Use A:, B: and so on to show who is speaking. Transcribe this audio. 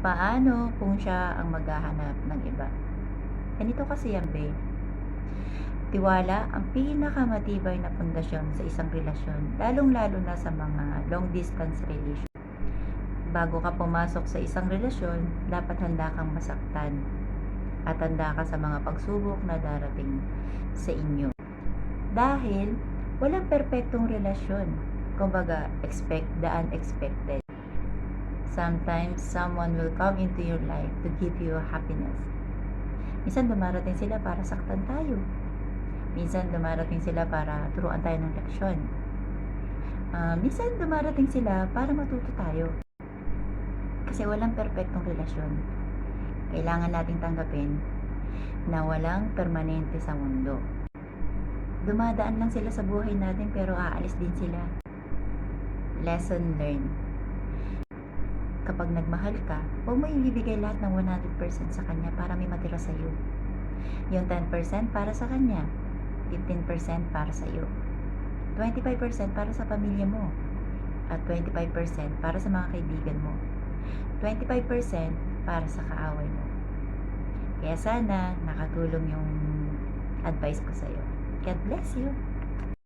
A: Paano kung siya ang maghahanap ng iba? Ganito kasi yan, babe. Tiwala ang pinakamatibay na pundasyon sa isang relasyon, lalong-lalo na sa mga long distance relation. Bago ka pumasok sa isang relasyon, dapat handa kang masaktan at handa ka sa mga pagsubok na darating sa inyo. Dahil walang perpektong relasyon. Kumbaga, expect the unexpected. Sometimes someone will come into your life to give you happiness. Minsan dumarating sila para saktan tayo. Minsan dumarating sila para turuan tayo ng leksyon. Ah, minsan dumarating sila para matuto tayo. Kasi walang perpektong relasyon. Kailangan nating tanggapin na walang permanente sa mundo. Dumadaan lang sila sa buhay natin pero aalis din sila. Lesson learned. Kapag nagmahal ka, huwag mo ibibigay lahat ng 100% sa kanya para may matira sa iyo. Yung 10% para sa kanya, 15% para sa iyo. 25% para sa pamilya mo. At 25% para sa mga kaibigan mo. 25% para sa kaaway mo. Kaya sana nakatulong yung advice ko sa iyo. God bless you.